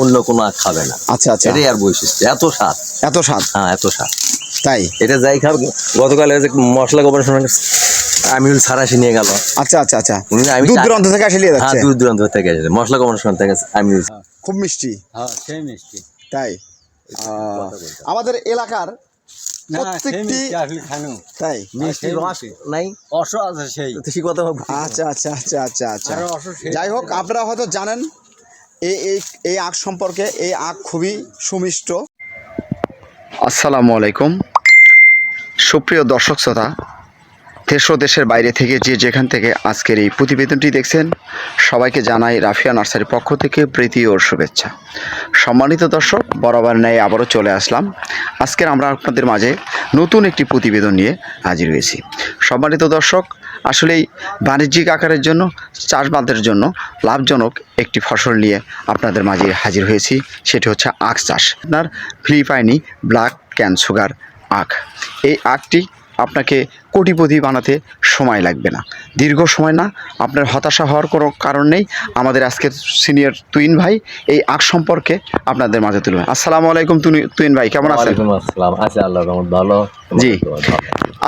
অন্য কোনো আখ খাবে না। আচ্ছা আচ্ছা। এটাই আর বৈশিষ্ট্য। এত স্বাদ। এত স্বাদ? হ্যাঁ এত স্বাদ। তাই? এটা যাই খাবে গতকাল এই যে মশলা গবেষণা আমিনুল সারাসি নিয়ে গেল। আচ্ছা আচ্ছা আচ্ছা। আমি দূর দূরান্ত থেকে আসে নিয়ে হ্যাঁ যাচ্ছে? দূর দূরান্ত থেকে এসেছে মশলা গবেষণা থেকে আমিনুল খুব মিষ্টি। হ্যাঁ সেই মিষ্টি। তাই? আমাদের এলাকার প্রত্যেকটি আসলে তাই? মিষ্টি রস নাই। অস আছে সেই। কথা আচ্ছা আচ্ছা আচ্ছা আচ্ছা আচ্ছা। আর যাই হোক আপনারা হয়তো জানেন এই এই এই আখ সম্পর্কে এই আখ খুবই সুমিষ্ট। আসসালামু আলাইকুম। সুপ্রিয় দর্শক শ্রোতা দেশ ও দেশের বাইরে থেকে যে যেখান থেকে আজকের এই প্রতিবেদনটি দেখছেন, সবাইকে জানাই রাফিয়া নার্সারির পক্ষ থেকে প্রীতি ও শুভেচ্ছা। সম্মানিত দর্শক, বরাবর ন্যায় আবারও চলে আসলাম। আজকের আমরা আপনাদের মাঝে নতুন একটি প্রতিবেদন নিয়ে হাজির হয়েছি। সম্মানিত দর্শক, আসলেই বাণিজ্যিক আকারের জন্য, চাষবাদের জন্য লাভজনক একটি ফসল নিয়ে আপনাদের মাঝে হাজির হয়েছি। সেটি হচ্ছে আখ চাষ। আপনার ফিলিপাইনি ব্ল্যাক ক্যান সুগার আখ। এই আখটি আপনাকে কোটিপতি বানাতে সময় লাগবে না। দীর্ঘ সময় না আপনার হতাশা হওয়ার কোনো কারণ নেই। আমাদের আজকের সিনিয়র তুইন ভাই এই আখ সম্পর্কে আপনাদের মাঝে তুলবেন আসসালামু আলাইকুম তুইন ভাই কেমন আছেন? আচ্ছা আল্লাহ ভালো? জি।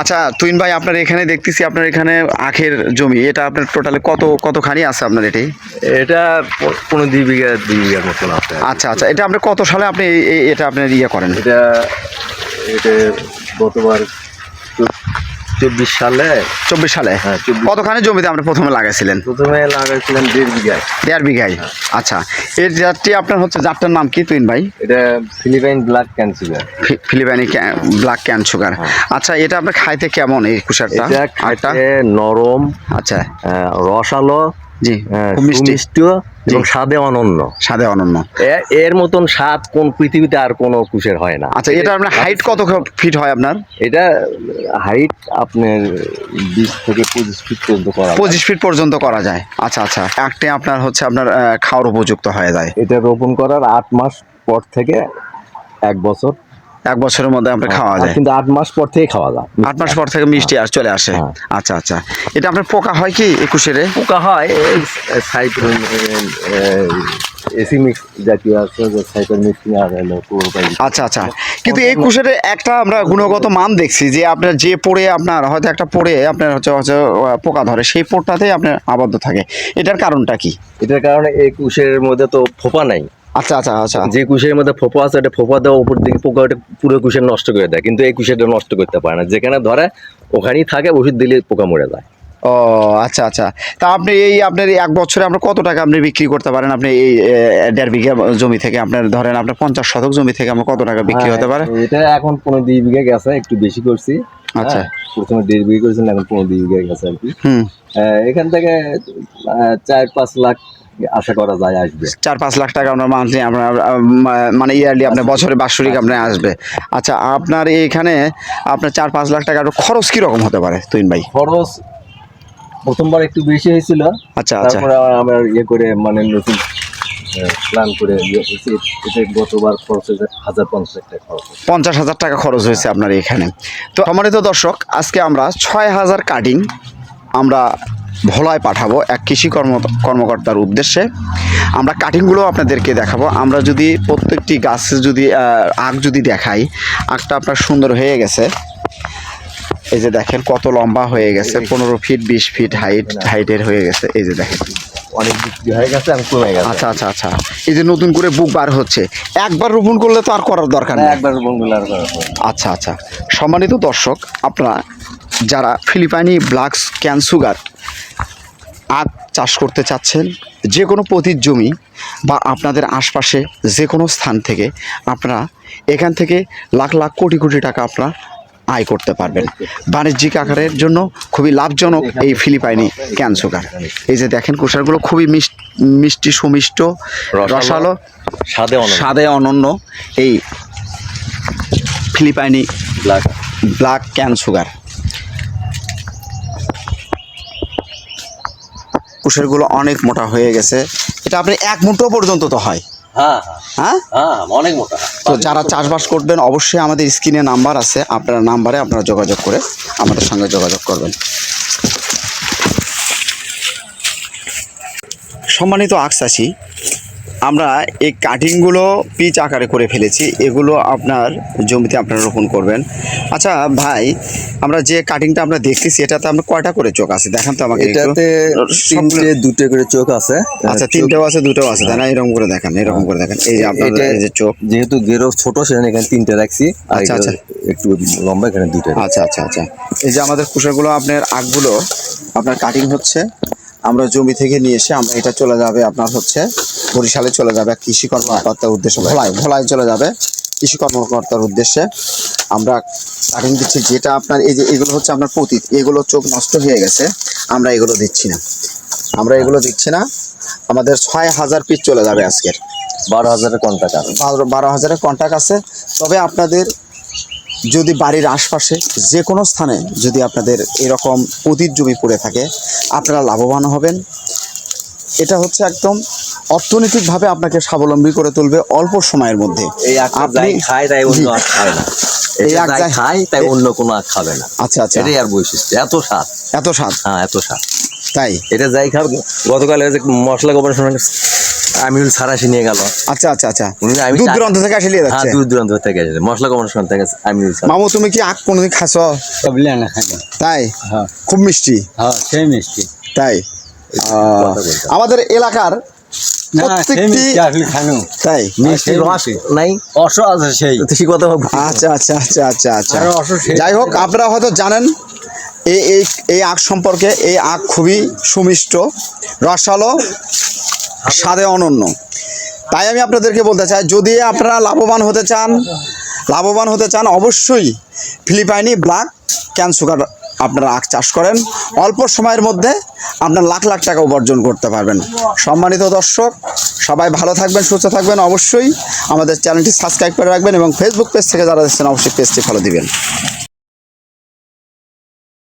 আচ্ছা তুইন ভাই আপনার এখানে দেখতেছি আপনার এখানে আখের জমি। এটা আপনার টোটালে কত কতখানি আছে আপনার এটি? এটা পনেরো দুই বিঘা দুই বিঘার মতন আচ্ছা আচ্ছা এটা আপনি কত সালে আপনি এটা আপনার ইয়ে করেন? এটা এটা গতবার চব্বিশ সালে। চব্বিশ সালে? হ্যাঁ, কতখানি জমিতে আপনি প্রথমে লাগাইছিলেন? প্রথমে লাগাইছিলাম দেড় বিঘা। দেড় বিঘাই আচ্ছা এই জাতটি আপনার হচ্ছে জাতটার নাম কি তুইন ভাই? এটা ফিলিপাইন ব্ল্যাক ক্যান্সিলার ফি- ফিলিপাইনি ব্ল্যাক ক্যান সুগার। আচ্ছা এটা আপনার খাইতে কেমন এই কুষারটা? এটা নরম আচ্ছা। রসালো জি মিষ্টি। এবং স্বাদে অনন্য। স্বাদে অনন্য। এর মতন স্বাদ কোন পৃথিবীতে আর কোনো কুশের হয় না। আচ্ছা এটা আপনার হাইট কত ফিট হয় আপনার? এটা হাইট আপনার বিশ থেকে পঁচিশ ফিট পর্যন্ত করা পঁচিশ ফিট পর্যন্ত করা যায়। আচ্ছা আচ্ছা। একটি আপনার হচ্ছে আপনার খাওয়ার উপযুক্ত হয়ে যায়। এটা রোপণ করার আট মাস পর থেকে এক বছর এক বছরের মধ্যে আপনার খাওয়া যায়। কিন্তু আট মাস পর থেকে খাওয়া যায়। আট মাস পর থেকে মিষ্টি আর চলে আসে। হ্যাঁ। আচ্ছা আচ্ছা। এটা আপনার পোকা হয় কি একুশের? পোকা হয় সাইড এসি মিক্স জাতীয় আছে যে সাইকেল মিক্সিং আর আচ্ছা আচ্ছা। কিন্তু এই কুশের একটা আমরা গুণগত মান দেখছি যে আপনার যে পড়ে আপনার হয়তো একটা পড়ে আপনার হচ্ছে হচ্ছে পোকা ধরে সেই পোড়টাতেই আপনার আবদ্ধ থাকে। এটার কারণটা কি? এটার কারণে এই কুশের মধ্যে তো ফোপা নাই। আচ্ছা আচ্ছা আচ্ছা। যে কুশের মধ্যে ফোপা আছে এটা ফোপা দেওয়া উপর দিকে পোকা ওটা পুরো কুশের নষ্ট করে দেয় কিন্তু এই কুশেরটা নষ্ট করতে পারে না। যেখানে ধরে ওখানেই থাকে ওষুধ দিলে পোকা মরে যায়। ও আচ্ছা আচ্ছা। তা আপনি এই আপনার এক বছরে আপনার কত টাকা আপনি বিক্রি করতে পারেন? আপনি এই দেড় বিঘা জমি থেকে আপনার ধরেন আপনার পঞ্চাশ শতক জমি থেকে আপনার কত টাকা বিক্রি হতে পারে? হ্যাঁ, এটা এখন পনেরো দুই বিঘা গেছে একটু বেশি করছি। আচ্ছা। হ্যাঁ, প্রথমে দেড় বিঘা করেছিলাম এখন পনেরো বিঘা গেছে আর কি। এখান থেকে চার পাঁচ লাখ আশা করা যায় আসবে। চার পাঁচ লাখ টাকা আপনার মান্থলি আপনার মানে ইয়ারলি আপনার বছরে বাৎসরিক আপনার আসবে। আচ্ছা আপনার এইখানে আপনার চার পাঁচ লাখ টাকার খরচ কীরকম হতে পারে তুইন ভাই? খরচ প্রথমবার একটু বেশি হয়েছিল। আচ্ছা আচ্ছা। তারপরে আমার ইয়ে করে মানে নতুন প্ল্যান করে ইয়ে গতবার খরচ হয়েছে হাজার পঞ্চাশ হাজার টাকা খরচ হয়েছে আপনার এখানে। তো সম্মানিত দর্শক, আজকে আমরা ছয় হাজার কাটিং আমরা ভোলায় পাঠাবো এক কৃষি কর্ম, কর্মকর্তার উদ্দেশ্যে। আমরা কাটিংগুলো আপনাদেরকে দেখাবো। আমরা যদি প্রত্যেকটি গাছে যদি আখ যদি দেখাই, আখটা আপনার সুন্দর হয়ে গেছে। এই যে দেখেন কত লম্বা হয়ে গেছে পনেরো ফিট বিশ ফিট হাইট হাইটের হয়ে গেছে। এই যে দেখেন। অনেক বিক্রি হয়ে গেছে আমি কমে গেছে। আচ্ছা আচ্ছা আচ্ছা। এই যে নতুন করে বুক বার হচ্ছে একবার রোপণ করলে তো আর করার দরকার নেই। একবার। আচ্ছা আচ্ছা। সম্মানিত দর্শক আপনারা যারা ফিলিপাইনি ব্ল্যাক ক্যান সুগার আখ চাষ করতে চাচ্ছেন যে কোনো পতির জমি বা আপনাদের আশপাশে যে কোনো স্থান থেকে আপনারা এখান থেকে লাখ লাখ কোটি কোটি টাকা আপনারা আয় করতে পারবেন। বাণিজ্যিক আকারের জন্য খুবই লাভজনক এই ফিলিপাইনি ক্যান সুগার। এই যে দেখেন কুষারগুলো খুবই মিষ্টি মিষ্টি সুমিষ্ট রসালো, স্বাদে স্বাদে অনন্য এই ফিলিপাইনি ব্ল্যাক। Black cane sugar. কুশেরগুলো অনেক মোটা হয়ে গেছে। এটা আপনি এক মুঠো পর্যন্ত তো হয় হ্যাঁ। হ্যাঁ? হ্যাঁ অনেক মোটা। তো যারা চাষবাস করবেন, অবশ্যই আমাদের স্ক্রিনে নাম্বার আছে। আপনার নাম্বারে আপনারা যোগাযোগ করে আমাদের সঙ্গে যোগাযোগ করবেন। সম্মানিত আখ চাষি আমরা এই কাটিংগুলো পিচ আকারে করে ফেলেছি এগুলো আপনার জমিতে আপনারা রোপণ করবেন। আচ্ছা ভাই আমরা যে কাটিংটা আমরা দেখতেছি এটাতে আমরা কয়টা করে চোখ আছে? দেখান তো আমাকে এটাতে তিনটে দুটো করে চোখ আছে। আচ্ছা তিনটেও আছে দুটোও আছে তাই না? এরকম করে দেখেন এরকম করে দেখেন। এই যে এই যে চোখ। যেহেতু গেরো ছোট সেখানে এখানে তিনটে রাখছি। আচ্ছা, আচ্ছা। একটু লম্বা এখানে দুটো আচ্ছা আচ্ছা আচ্ছা। এই যে আমাদের কুশাগুলো আপনার আগগুলো আপনার কাটিং হচ্ছে। আমরা জমি থেকে নিয়ে এসে আমরা এটা চলে যাবে আপনার হচ্ছে বরিশালে চলে যাবে কৃষি কর্মকর্তার উদ্দেশ্যে। ভোলায় ভোলায় চলে যাবে কৃষি কর্মকর্তার উদ্দেশ্যে। আমরা কাটিং দিচ্ছি যেটা আপনার এই যে এগুলো হচ্ছে আপনার পতীত। এগুলো চোখ নষ্ট হয়ে গেছে আমরা এগুলো দিচ্ছি না। আমরা এগুলো দিচ্ছি না। আমাদের ছয় হাজার পিস চলে যাবে আজকের। বারো হাজারের কন্টাক্ট আছে। বারো বারো হাজারের কন্ট্যাক্ট আছে। তবে আপনাদের যদি বাড়ির আশপাশে যে কোনো স্থানে যদি আপনাদের এরকম অতীত জমি পড়ে থাকে আপনারা লাভবান হবেন। এটা হচ্ছে একদম অর্থনৈতিকভাবে আপনাকে স্বাবলম্বী করে তুলবে অল্প সময়ের মধ্যে। আপনি- খায় তাই অন্য খায় না। এই যাই- খায় তাই অন্য কোনো আখ খাবে না। আচ্ছা আচ্ছা। এটাই আর বৈশিষ্ট্য। এত স্বাদ। এত স্বাদ? হ্যাঁ এত স্বাদ। তাই? এটা যাই খাবে গতকাল যে মশলা গবেষণা আমিউল সারাশি নিয়ে গেল। আচ্ছা আচ্ছা আচ্ছা। আমি দূর দূরান্ত থেকে আসে নিয়ে হ্যাঁ দূর দূরান্ত থেকে এসেছে মশলা গবেষণা থেকে আমিউল মামু তুমি কি আখ কোনোদিন খাস? না তাই? হ্যাঁ। খুব মিষ্টি। হ্যাঁ সেই মিষ্টি। তাই? আমাদের এলাকার প্রত্যেকটি তাই? মিষ্টি রস নাই? অস আছে সেই। কথা আচ্ছা আচ্ছা আচ্ছা আচ্ছা আচ্ছা। যাই হোক আপনারা হয়তো জানেন এই এই এই আখ সম্পর্কে এই আখ খুবই সুমিষ্ট রসালো স্বাদে অনন্য। তাই আমি আপনাদেরকে বলতে চাই যদি আপনারা লাভবান হতে চান লাভবান হতে চান অবশ্যই ফিলিপাইনি ব্ল্যাক ক্যান সুগার আপনারা আখ চাষ করেন। অল্প সময়ের মধ্যে আপনার লাখ লাখ টাকা উপার্জন করতে পারবেন। সম্মানিত দর্শক, সবাই ভালো থাকবেন, সুস্থ থাকবেন অবশ্যই। আমাদের চ্যানেলটি সাবস্ক্রাইব করে রাখবেন এবং ফেসবুক পেজ থেকে যারা দেখছেন, অবশ্যই পেজটি ফলো দিবেন।